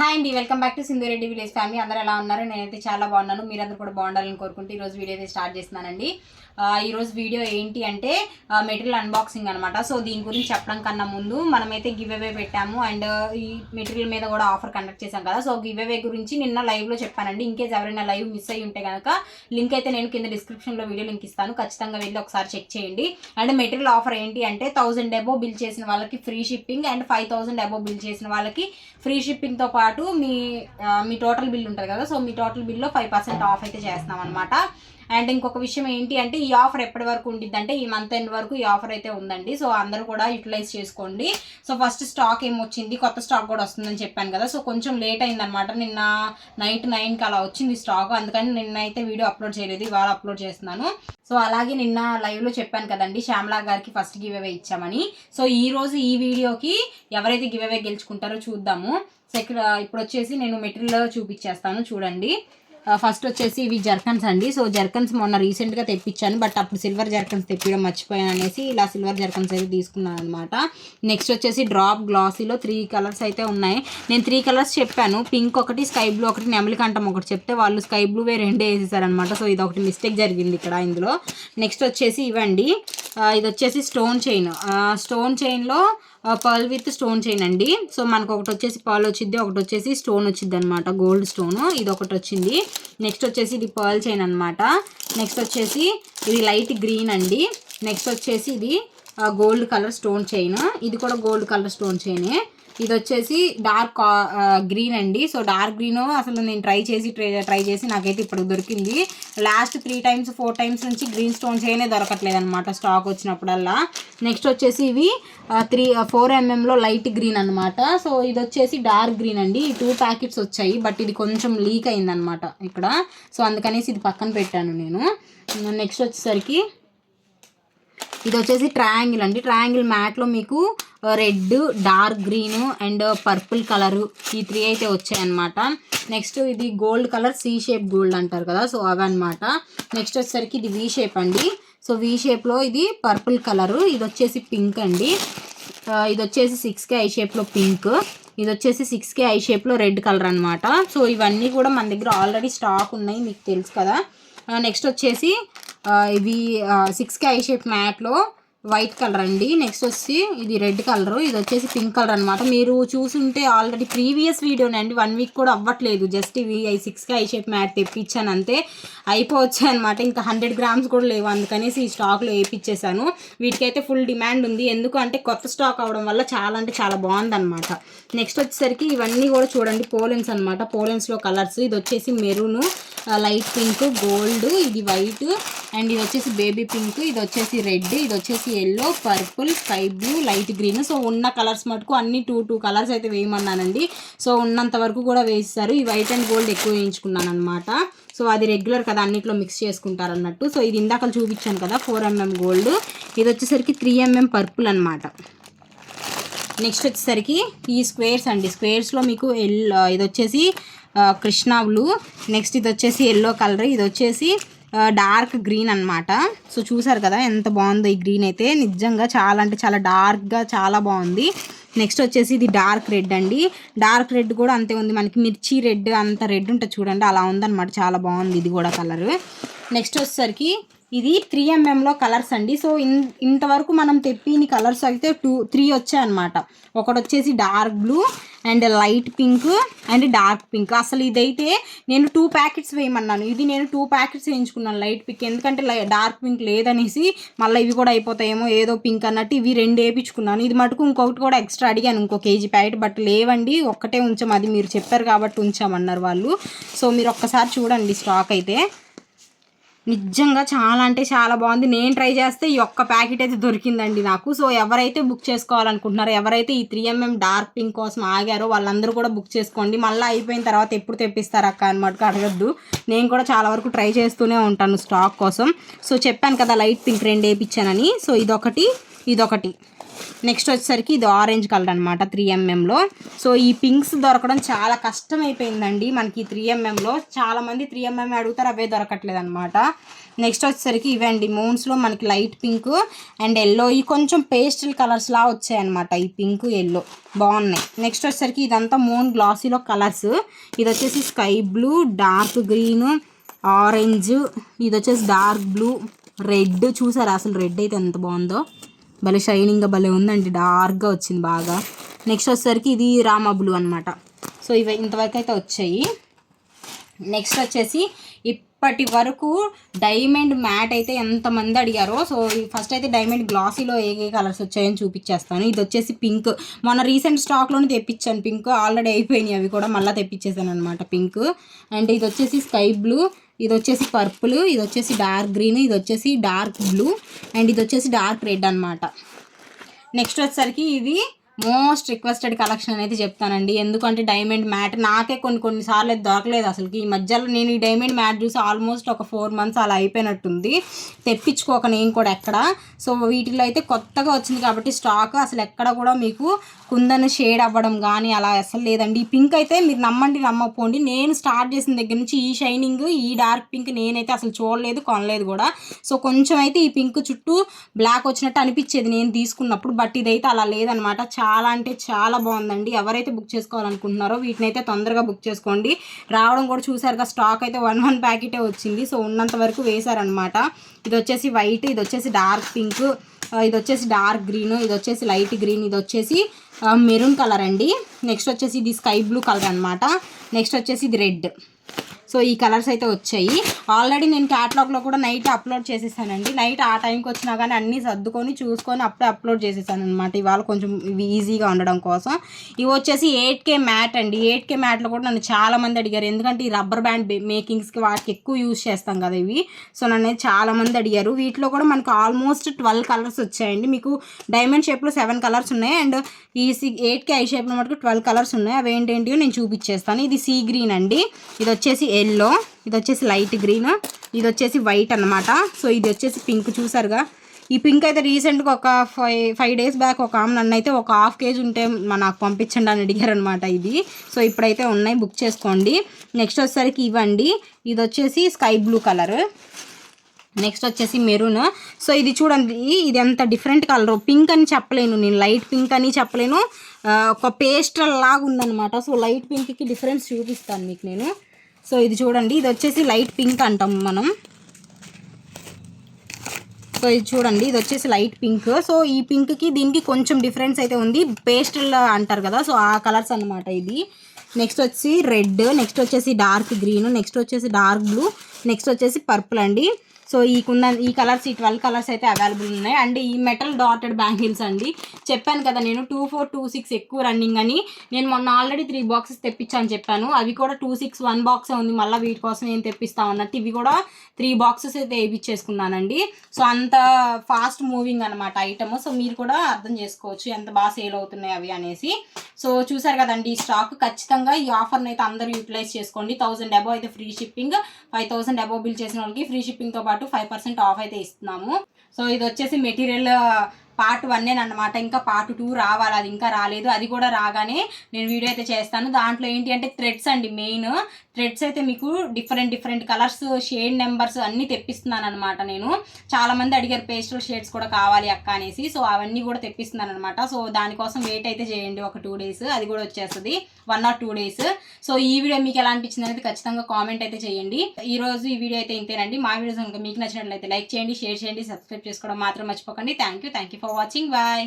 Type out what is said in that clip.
Hi అండి welcome back to Sindhu Reddy village family అందరూ ఎలా ఉన్నారు? నేనైతే చాలా బాగున్నాను. మీరందరూ కూడా బాగుండాలని కోరుకుంటూ ఈరోజు వీడియో అయితే స్టార్ట్ చేస్తున్నానండి. ఈరోజు వీడియో ఏంటి అంటే మెటీరియల్ అన్బాక్సింగ్ అనమాట సో దీని గురించి చెప్పడం కన్నా ముందు మనమైతే గివ్ అవే పెట్టాము అండ్ ఈ మెటీరియల్ మీద కూడా ఆఫర్ కండక్ట్ చేశాం కదా. సో గివ్ అవే గురించి నిన్న లైవ్లో చెప్పానండి. ఇంకేస్ ఎవరైనా లైవ్ మిస్ అయ్యి ఉంటే కనుక లింక్ అయితే నేను కింద డిస్క్రిప్షన్లో వీడియో లింక్ ఇస్తాను. ఖచ్చితంగా వెళ్ళి ఒకసారి చెక్ చేయండి. అండ్ మెటీరియల్ ఆఫర్ ఏంటి అంటే థౌసండ్ అబో బిల్ చేసిన వాళ్ళకి free shipping and five thousand above bill చేసిన వాళ్ళకి ఫ్రీ షిప్పింగ్తో పాటు మీ మీ టోటల్ బిల్ ఉంటుంది కదా సో మీ టోటల్ బిల్లో ఫైవ్ పర్సెంట్ ఆఫ్ అయితే చేస్తాం అనమాట అండ్ ఇంకొక విషయం ఏంటి అంటే ఈ ఆఫర్ ఎప్పటి వరకు ఉండిద్ది అంటే ఈ మంత్ ఎండ్ వరకు ఈ ఆఫర్ అయితే ఉందండి. సో అందరూ కూడా యూటిలైజ్ చేసుకోండి. సో ఫస్ట్ స్టాక్ ఏమొచ్చింది? కొత్త స్టాక్ కూడా వస్తుందని చెప్పాను కదా. సో కొంచెం లేట్ అయిందనమాట నిన్న నైట్ నైన్కి అలా వచ్చింది స్టాక్ అందుకని నిన్న అయితే వీడియో అప్లోడ్ చేయలేదు. ఇవాళ అప్లోడ్ చేస్తున్నాను. సో అలాగే నిన్న లైవ్లో చెప్పాను కదండి శ్యామలా గారికి ఫస్ట్ గివ్ అవే ఇచ్చామని సో ఈరోజు ఈ వీడియోకి ఎవరైతే గివ్ అవే గెలుచుకుంటారో చూద్దాము. సెకండ్ uh, ఇప్పుడు వచ్చేసి నేను మెటీరియల్ చూపించేస్తాను చూడండి. Uh, ఫస్ట్ వచ్చేసి ఇవి జర్కన్స్ అండి. సో జర్కన్స్ మొన్న రీసెంట్గా తెప్పించాను బట్ అప్పుడు సిల్వర్ జర్కన్స్ తెప్పించడం మర్చిపోయాను అనేసి ఇలా సిల్వర్ జర్కన్స్ అయితే తీసుకున్నాను అనమాట నెక్స్ట్ వచ్చేసి డ్రాప్ గ్లాసీలో త్రీ కలర్స్ అయితే ఉన్నాయి. నేను త్రీ కలర్స్ చెప్పాను. పింక్ ఒకటి స్కై బ్లూ ఒకటి నెమలికంఠం ఒకటి చెప్తే వాళ్ళు స్కై బ్లూ వే రెండే వేసేసారనమాట సో ఇది ఒకటి మిస్టేక్ జరిగింది ఇక్కడ ఇందులో. నెక్స్ట్ వచ్చేసి ఇవ్వండి ఇది వచ్చేసి స్టోన్ చైన్ స్టోన్ చైన్లో పర్ల్ విత్ స్టోన్ చైన్ అండి. సో మనకు ఒకటి వచ్చేసి పర్ల్ వచ్చింది ఒకటి వచ్చేసి స్టోన్ వచ్చింది అనమాట గోల్డ్ స్టోన్ ఇది ఒకటి వచ్చింది నెక్స్ట్ వచ్చేసి ఇది పర్ల్ చైన్ అనమాట నెక్స్ట్ వచ్చేసి ఇది లైట్ గ్రీన్ అండి. నెక్స్ట్ వచ్చేసి ఇది గోల్డ్ కలర్ స్టోన్ చైన్. ఇది కూడా గోల్డ్ కలర్ స్టోన్ చైనే. ఇది వచ్చేసి డార్క్ గ్రీన్ అండి. సో డార్క్ గ్రీన్ అసలు నేను ట్రై చేసి ట్రై ట్రై చేసి నాకైతే ఇప్పుడు దొరికింది. Last three times four times నుంచి గ్రీన్ స్టోన్స్ అయినే దొరకట్లేదు అనమాట స్టాక్ వచ్చినప్పుడల్లా. నెక్స్ట్ వచ్చేసి ఇవి త్రీ ఫోర్ ఎంఎంలో లైట్ గ్రీన్ అనమాట సో ఇది వచ్చేసి డార్క్ గ్రీన్ అండి. ఈ టూ ప్యాకెట్స్ వచ్చాయి బట్ ఇది కొంచెం లీక్ అయిందనమాట ఇక్కడ. సో అందుకనేసి ఇది పక్కన పెట్టాను నేను. నెక్స్ట్ వచ్చేసరికి ఇది వచ్చేసి ట్రయాంగిల్ అండి. ట్రయాంగిల్ మ్యాట్లో మీకు red dark green and purple colour ఈ త్రీ అయితే వచ్చాయన్నమాట. నెక్స్ట్ ఇది gold colour C shape gold అంటారు కదా సో అవి నెక్స్ట్ వచ్చేసరికి ఇది వి షేప్ అండి. సో వి షేప్లో ఇది పర్పుల్ కలరు ఇది వచ్చేసి పింక్ అండి. ఇది వచ్చేసి సిక్స్ కే ఐ షేప్లో పింక్ ఇది వచ్చేసి సిక్స్ కే ఐ షేప్లో రెడ్ కలర్ అనమాట సో ఇవన్నీ కూడా మన దగ్గర ఆల్రెడీ స్టాక్ ఉన్నాయి మీకు తెలుసు కదా. నెక్స్ట్ వచ్చేసి ఇవి సిక్స్కే ఐ షేప్ మ్యాట్లో వైట్ కలర్ అండి. నెక్స్ట్ వచ్చి ఇది రెడ్ కలర్ ఇది వచ్చేసి పింక్ కలర్ అనమాట మీరు చూసుంటే ఆల్రెడీ ప్రీవియస్ వీడియోనే అండి. వన్ వీక్ కూడా అవ్వట్లేదు. జస్ట్ ఇవి ఐ సిక్స్కి ఐ షేప్ మ్యాట్ తెప్పించాను అంతే. అయిపోవచ్చాయి అనమాట ఇంకా హండ్రెడ్ గ్రామ్స్ కూడా లేవు. అందుకనేసి ఈ స్టాక్లో వేయించేసాను వీటికైతే ఫుల్ డిమాండ్ ఉంది. ఎందుకు అంటే కొత్త స్టాక్ అవడం వల్ల చాలా అంటే చాలా బాగుందన్నమాట. నెక్స్ట్ వచ్చేసరికి ఇవన్నీ కూడా చూడండి. పోలెన్స్ అనమాట పోలెన్స్లో కలర్స్ ఇది వచ్చేసి మెరూన్ లైట్ పింక్ గోల్డ్ ఇది వైట్ అండ్ ఇది వచ్చేసి బేబీ పింక్ ఇది వచ్చేసి రెడ్ ఇది వచ్చేసి yellow purple sky blue light green so ఉన్న కలర్స్ మటుకు అన్ని టూ టూ కలర్స్ అయితే వేయమన్నానండి. సో ఉన్నంత వరకు కూడా వేస్తారు. ఈ వైట్ అండ్ గోల్డ్ ఎక్కువ వేయించుకున్నాను అనమాట సో అది రెగ్యులర్ కదా అన్నిట్లో మిక్స్ చేసుకుంటారు అన్నట్టు సో ఇది ఇందాక చూపించాను కదా ఫోర్ ఎంఎం గోల్డ్ ఇది వచ్చేసరికి త్రీ ఎంఎం పర్పుల్ అనమాట నెక్స్ట్ వచ్చేసరికి ఈ స్క్వేర్స్ అండి. స్క్వేర్స్లో మీకు ఎల్లో ఇది వచ్చేసి కృష్ణా బ్లూ నెక్స్ట్ ఇది వచ్చేసి ఎల్లో కలర్ ఇది వచ్చేసి డార్క్ గ్రీన్ అన్నమాట. సో చూసారు కదా ఎంత బాగుందో ఈ గ్రీన్ అయితే. నిజంగా చాలా అంటే చాలా డార్క్గా చాలా బాగుంది. నెక్స్ట్ వచ్చేసి ఇది డార్క్ రెడ్ అండి. డార్క్ రెడ్ కూడా అంతే ఉంది. మనకి మిర్చి రెడ్ అంత రెడ్ ఉంటుంది చూడండి అలా ఉందన్నమాట. చాలా బాగుంది ఇది కూడా కలర్ నెక్స్ట్ వచ్చేసరికి ఇది త్రీ ఎంఎంలో కలర్స్ అండి. సో ఇన్ ఇంతవరకు మనం తెప్పిని కలర్స్ అయితే టూ త్రీ వచ్చాయన్నమాట ఒకటి వచ్చేసి dark blue and light pink and dark pink అసలు ఇదైతే నేను టూ ప్యాకెట్స్ వేయమన్నాను. ఇది నేను టూ ప్యాకెట్స్ వేయించుకున్నాను లైట్ పింక్ ఎందుకంటే లై డార్క్ పింక్ లేదనేసి మళ్ళీ ఇవి కూడా అయిపోతాయేమో ఏదో పింక్ అన్నట్టు ఇవి రెండు వేయించుకున్నాను. ఇది మటుకు ఇంకొకటి కూడా ఎక్స్ట్రా అడిగాను ఇంకో కేజీ ప్యాకెట్ బట్ లేవండి. ఒక్కటే ఉంచాం. అది మీరు చెప్పారు కాబట్టి ఉంచామన్నారు వాళ్ళు. సో మీరు ఒక్కసారి చూడండి స్టాక్ అయితే. నిజంగా చాలా అంటే చాలా బాగుంది. నేను ట్రై చేస్తే ఈ ఒక్క ప్యాకెట్ అయితే దొరికిందండి నాకు. సో ఎవరైతే బుక్ చేసుకోవాలనుకుంటున్నారో ఎవరైతే ఈ త్రీ ఎంఎం డార్క్ పింక్ కోసం ఆగారో వాళ్ళందరూ కూడా బుక్ చేసుకోండి. మళ్ళీ అయిపోయిన తర్వాత ఎప్పుడు తెప్పిస్తారు అక్క అనమాట అడగద్దు. నేను కూడా చాలా వరకు ట్రై చేస్తూనే ఉంటాను స్టాక్ కోసం. సో చెప్పాను కదా లైట్ పింక్ రెండు వేయించానని. సో ఇదొకటి ఇదొకటి. నెక్స్ట్ వచ్చేసరికి ఇది ఆరెంజ్ కలర్ అనమాట త్రీ ఎంఎంలో సో ఈ పింక్స్ దొరకడం చాలా కష్టం అయిపోయిందండి మనకి త్రీ ఎంఎంలో చాలామంది త్రీ ఎంఎం అడుగుతారు అవే దొరకట్లేదు అనమాట నెక్స్ట్ వచ్చేసరికి ఇవండి మూన్స్లో మనకి లైట్ పింక్ అండ్ ఎల్లో ఈ కొంచెం పేస్టల్ కలర్స్ వచ్చాయన్నమాట ఈ పింక్ ఎల్లో బాగున్నాయి. నెక్స్ట్ వచ్చేసరికి ఇదంతా మూన్ గ్లాసీలో కలర్స్. ఇది వచ్చేసి sky blue dark green orange. ఇది వచ్చేసి డార్క్ బ్లూ రెడ్. చూసారా? అసలు రెడ్ అయితే ఎంత బాగుందో. భలే షైనింగ్గా భలే ఉందండి. డార్క్గా వచ్చింది బాగా. నెక్స్ట్ వచ్చేసరికి ఇది రామా బ్లూ అనమాట సో ఇవి ఇంతవరకు అయితే వచ్చాయి. నెక్స్ట్ వచ్చేసి ఇప్పటి వరకు డైమండ్ మ్యాట్ అయితే ఎంతమంది అడిగారో సో ఫస్ట్ అయితే డైమండ్ గ్లాసీలో ఏ ఏ కలర్స్ వచ్చాయని చూపించేస్తాను ఇది వచ్చేసి పింక్. మొన్న రీసెంట్ స్టాక్లోనే తెప్పించాను పింక్. ఆల్రెడీ అయిపోయినాయి అవి కూడా మళ్ళీ తెప్పించేసాను అనమాట పింక్. అండ్ ఇది వచ్చేసి స్కై బ్లూ ఇది వచ్చేసి పర్పుల్ ఇది వచ్చేసి డార్క్ గ్రీన్ ఇది వచ్చేసి డార్క్ బ్లూ అండ్ ఇది వచ్చేసి డార్క్ రెడ్ అనమాట నెక్స్ట్ వచ్చేసరికి ఇది మోస్ట్ రిక్వెస్టెడ్ కలెక్షన్ అనేది చెప్తానండి. ఎందుకంటే డైమండ్ మ్యాట్ నాకే కొన్ని కొన్ని సార్లు అయితే దొరకలేదు అసలు ఈ మధ్యలో నేను ఈ డైమండ్ మ్యాట్ చూసి ఆల్మోస్ట్ ఒక ఫోర్ మంత్స్ అలా అయిపోయినట్టుంది. తెప్పించుకోక నేను కూడా ఎక్కడ. సో వీటిలో అయితే కొత్తగా వచ్చింది కాబట్టి స్టాక్ అసలు ఎక్కడ కూడా మీకు కుందను షేడ్ అవ్వడం కానీ అలా అసలు లేదండి. ఈ పింక్ అయితే మీరు నమ్మండి నమ్మకపోండి. నేను స్టార్ట్ చేసిన దగ్గర నుంచి ఈ షైనింగ్ ఈ డార్క్ పింక్ నేనైతే అసలు చూడలేదు కొనలేదు కూడా. సో కొంచెం అయితే ఈ పింక్ చుట్టూ బ్లాక్ వచ్చినట్టు అనిపించేది నేను తీసుకున్నప్పుడు. బట్ ఇదైతే అలా లేదనమాట. చాలా అంటే చాలా బాగుందండి. ఎవరైతే బుక్ చేసుకోవాలనుకుంటున్నారో వీటిని అయితే తొందరగా బుక్ చేసుకోండి. రావడం కూడా చూసారుగా స్టాక్ అయితే వన్ వన్ ప్యాకెటే వచ్చింది. సో ఉన్నంత వరకు వేశారనమాట ఇది వచ్చేసి వైట్ ఇది వచ్చేసి డార్క్ పింక్ ఇది వచ్చేసి డార్క్ గ్రీన్ ఇది వచ్చేసి లైట్ గ్రీన్ ఇది వచ్చేసి మెరూన్ కలర్ అండి. నెక్స్ట్ వచ్చేసి ఇది స్కై బ్లూ కలర్ అనమాట నెక్స్ట్ వచ్చేసి ఇది రెడ్. సో ఈ కలర్స్ అయితే వచ్చాయి. ఆల్రెడీ నేను క్యాటలాగ్లో కూడా నైట్ అప్లోడ్ చేసేసానండి. నైట్ ఆ టైంకి వచ్చినా కానీ అన్నీ సర్దుకొని చూసుకొని అప్పుడే అప్లోడ్ చేసేసాను అనమాట ఇవాళ కొంచెం ఇవి ఈజీగా ఉండడం కోసం. ఇవి వచ్చేసి ఎయిట్ కే మ్యాట్ అండి. ఎయిట్ కే మ్యాట్లో కూడా నన్ను చాలా మంది అడిగారు. ఎందుకంటే ఈ రబ్బర్ బ్యాండ్ మేకింగ్స్కి వాటికి ఎక్కువ యూజ్ చేస్తాం కదా ఇవి. సో నన్ను చాలా మంది అడిగారు. వీటిలో కూడా మనకు ఆల్మోస్ట్ ట్వెల్వ్ కలర్స్ వచ్చాయండి. మీకు డైమండ్ షేప్లో సెవెన్ కలర్స్ ఉన్నాయి. అండ్ ఈ సి ఎయిట్ కే ఐ షేప్లో మటుకు ట్వెల్వ్ కలర్స్ ఉన్నాయి. అవి ఏంటేంటియో నేను చూపించేస్తాను ఇది సీ గ్రీన్ అండి. ఇది వచ్చేసి ఎల్లో ఇది వచ్చేసి లైట్ గ్రీన్ ఇది వచ్చేసి వైట్ అనమాట సో ఇది వచ్చేసి పింక్ చూసారుగా. ఈ పింక్ అయితే రీసెంట్గా ఒక ఫైవ్ ఫైవ్ డేస్ బ్యాక్ ఒక ఆమె నన్ను అయితే ఒక హాఫ్ కేజీ ఉంటే నాకు పంపించండి అని అడిగారు అనమాట ఇది. సో ఇప్పుడైతే ఉన్నాయి బుక్ చేసుకోండి. నెక్స్ట్ వచ్చేసరికి ఇవ్వండి. ఇది వచ్చేసి స్కై బ్లూ కలర్ నెక్స్ట్ వచ్చేసి మెరూన్ సో ఇది చూడండి ఇది ఎంత డిఫరెంట్ కలర్ పింక్ అని చెప్పలేను నేను లైట్ పింక్ అని చెప్పలేను. ఒక పేస్టల్ లాగా ఉందన్నమాట. సో లైట్ పింక్కి డిఫరెన్స్ చూపిస్తాను మీకు నేను. సో ఇది చూడండి ఇది వచ్చేసి లైట్ పింక్ అంటాం మనం. సో ఇది చూడండి ఇది వచ్చేసి లైట్ పింక్. సో ఈ పింక్కి దీనికి కొంచెం డిఫరెన్స్ అయితే ఉంది. పేస్టల్ అంటారు కదా సో ఆ కలర్స్ అన్నమాట ఇది. నెక్స్ట్ వచ్చి రెడ్ నెక్స్ట్ వచ్చేసి డార్క్ గ్రీన్ నెక్స్ట్ వచ్చేసి డార్క్ బ్లూ నెక్స్ట్ వచ్చేసి పర్పుల్ అండి. సో ఈ ఈ కలర్స్ ఈ ట్వెల్వ్ కలర్స్ అయితే అవైలబుల్ ఉన్నాయి. అండ్ ఈ మెటల్ డాటెడ్ బ్యాంగిల్స్ అండి. చెప్పాను కదా నేను టూ ఫోర్ టూ సిక్స్ ఎక్కువ రన్నింగ్ అని. నేను మొన్న ఆల్రెడీ త్రీ బాక్సెస్ తెప్పించాను చెప్పాను. అవి కూడా టూ సిక్స్ వన్ బాక్సే ఉంది. మళ్ళీ వీటి కోసం ఏం తెప్పిస్తా అన్నట్టు ఇవి కూడా త్రీ బాక్సెస్ అయితే వేయించేసుకున్నానండి సో అంత ఫాస్ట్ మూవింగ్ అనమాట ఐటమ్. సో మీరు కూడా అర్థం చేసుకోవచ్చు ఎంత బాగా సేల్ అవుతున్నాయి అవి అనేసి. సో చూసారు కదండి ఈ స్టాక్ ఖచ్చితంగా ఈ ఆఫర్ని అయితే అందరూ యూటిలైజ్ చేసుకోండి. థౌసండ్ అబో అయితే free shipping five thousand above bill చేసిన వాళ్ళకి ఫ్రీ షిప్పింగ్తో పాటు ఫైవ్ పర్సెంట్ ఆఫ్ అయితే ఇస్తున్నాము. సో ఇది వచ్చేసి మెటీరియల్ పార్ట్ వన్ అనమాట ఇంకా పార్ట్ టూ రావాలి అది ఇంకా రాలేదు. అది కూడా రాగానే నేను వీడియో అయితే చేస్తాను. దాంట్లో ఏంటి అంటే థ్రెడ్స్ అండి మెయిన్. థ్రెడ్స్ అయితే మీకు different different colours shade numbers అన్నీ తెప్పిస్తున్నాను అనమాట నేను. చాలా మంది అడిగారు పేస్టల్ షేడ్స్ కూడా కావాలి అక్క అనేసి. సో అవన్నీ కూడా తెప్పిస్తున్నాను అనమాట సో దానికోసం వెయిట్ అయితే చేయండి. ఒక టూ డేస్ అది కూడా వచ్చేస్తుంది. One or two days. So ఈ వీడియో మీకు ఎలా అనిపించింది అనేది ఖచ్చితంగా కామెంట్ అయితే చేయండి. ఈ రోజు ఈ వీడియో అయితే ఇంతేనండి. మా వీడియోస్ ఇంకా మీకు నచ్చినట్లయితే లైక్ చేయండి షేర్ చేయండి సబ్స్క్రైబ్ చేసుకోవడం మాత్రం మర్చిపోకండి. Thank you thank you for watching bye